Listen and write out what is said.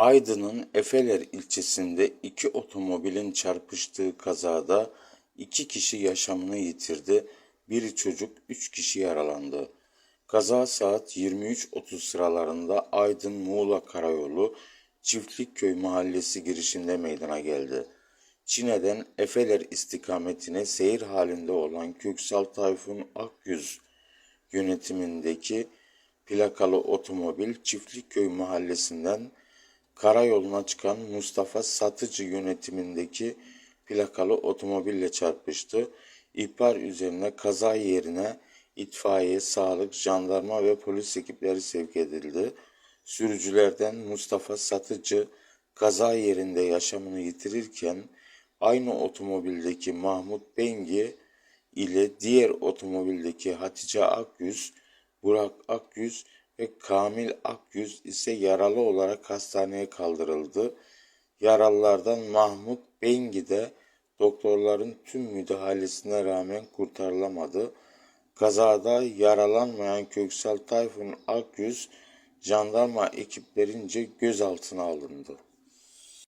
Aydın'ın Efeler ilçesinde iki otomobilin çarpıştığı kazada iki kişi yaşamını yitirdi, bir çocuk üç kişi yaralandı. Kaza saat 23.30 sıralarında Aydın-Muğla Karayolu Çiftlikköy mahallesi girişinde meydana geldi. Çine'den Efeler istikametine seyir halinde olan Köksal Tayfun Akyüz yönetimindeki plakalı otomobil Çiftlikköy mahallesinden karayoluna çıkan Mustafa Satıcı yönetimindeki plakalı otomobille çarpıştı. İhbar üzerine kaza yerine itfaiye, sağlık, jandarma ve polis ekipleri sevk edildi. Sürücülerden Mustafa Satıcı kaza yerinde yaşamını yitirirken aynı otomobildeki Mahmut Bengi ile diğer otomobildeki Hatice Akyüz, Burak Akyüz ve Kamil Akyüz ise yaralı olarak hastaneye kaldırıldı. Yaralılardan Mahmut Bengi de doktorların tüm müdahalesine rağmen kurtarılamadı. Kazada yaralanmayan Köksal Tayfun Akyüz jandarma ekiplerince gözaltına alındı.